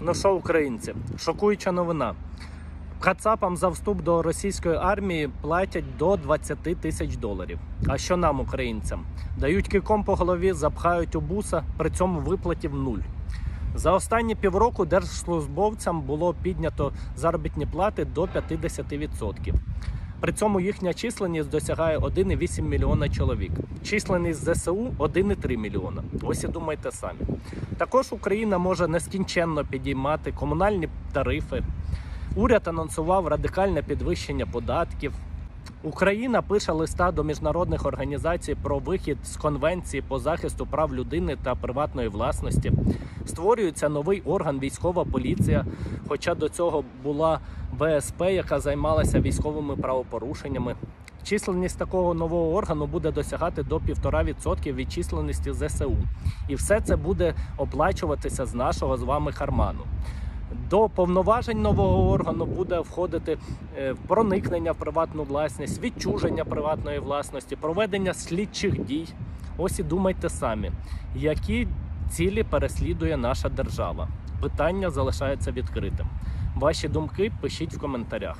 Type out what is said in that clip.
Ну що, українці, шокуюча новина. Кацапам за вступ до російської армії платять до 20 тисяч доларів. А що нам, українцям? Дають киком по голові, запхають у буса, при цьому виплатів нуль. За останні півроку держслужбовцям було піднято заробітні плати до 50%. При цьому їхня численність досягає 1,8 мільйона чоловік. Численність ЗСУ 1,3 мільйона. Ось і думайте самі. Також Україна може нескінченно підіймати комунальні тарифи. Уряд анонсував радикальне підвищення податків. Україна пише листа до міжнародних організацій про вихід з конвенції по захисту прав людини та приватної власності. Створюється новий орган військова поліція. Хоча до цього була ВСП, яка займалася військовими правопорушеннями. Численність такого нового органу буде досягати до 1,5% від численності ЗСУ. І все це буде оплачуватися з нашого з вами карману. До повноважень нового органу буде входити е, проникнення в приватну власність, відчуження приватної власності, проведення слідчих дій. Ось і думайте самі, які цілі переслідує наша держава. Питання залишається відкритим. Ваші думки пишіть в коментарях.